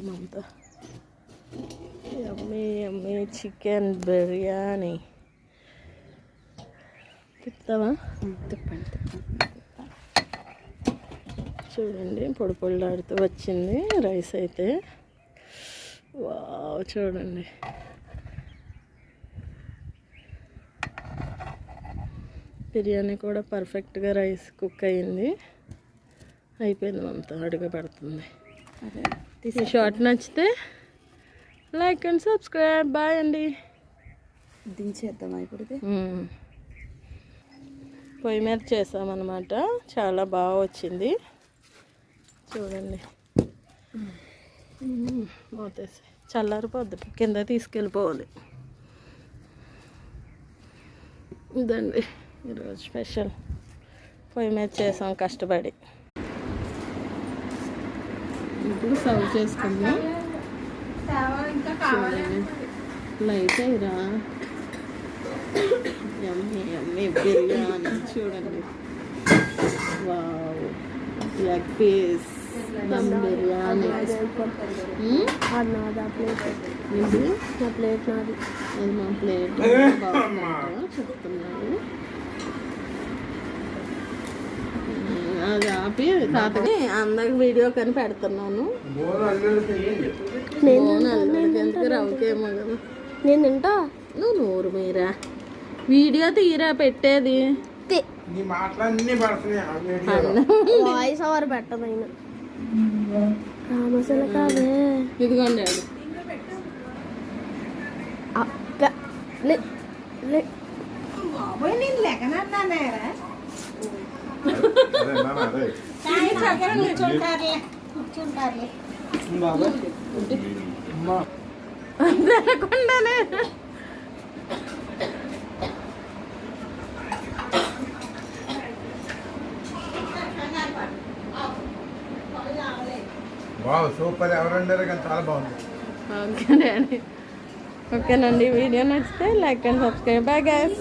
Mamata yummy yummy chicken biryani. తిప్పుతావా తిప్పండి చూడండి పొడి పొడిలాడుతూ వచ్చింది రైస్ అయితే. వావ్ చూడండి. బిర్యానీ కూడా పర్ఫెక్ట్గా రైస్ కుక్ అయ్యింది అయిపోయింది మమత అడుగు పెడుతుంది. ఈ షార్ట్ నచ్చితే లైక్ అండ్ సబ్స్క్రైబ్. బాయ్ అండి. దించేద్దామా ఇప్పుడు ఇది మ్మ్. పొయ్యి మీద చేసామన్నమాట. చాలా బాగా వచ్చింది. చూడండి. మూతేసి చల్లారిపోద్ది. కింద తీసుకెళ్ళిపోవాలి. ఇదండి. ఈరోజు స్పెషల్. పొయ్యి మీద చేసాం కష్టపడి. ఇప్పుడు సర్వ్ చేసుకుందాం. లైట్ అయ్యిరా. యమ్మీ యమ్మీ బిర్యానీ చూడండి. Wow. Leg piece dum biryani. Plate నాది. అది మా ప్లేట్. బాగుందంట. చెప్తున్నాడు అది ఆపి తాతకి అందరికి వీడియో కని పెడుతున్నాను. ఎందుకు రవ్వకేమో కదా. నేను తింటా? నువ్వు నూరు మీరా. వీడియో తీరా పెట్టేది. వాయిస్ ఓవర్ పెట్టదు రామసల కాదే ఇదిగోండి. అక్క లే లే. అదే నాన్న, అదే. అమ్మా. తినకుండానే వావ్ సూపర్ ఎవరండారు కానీ చాలా బాగుంది ఓకే డాడీ ఓకేనండి వీడియో నచ్చితే like and subscribe bye guys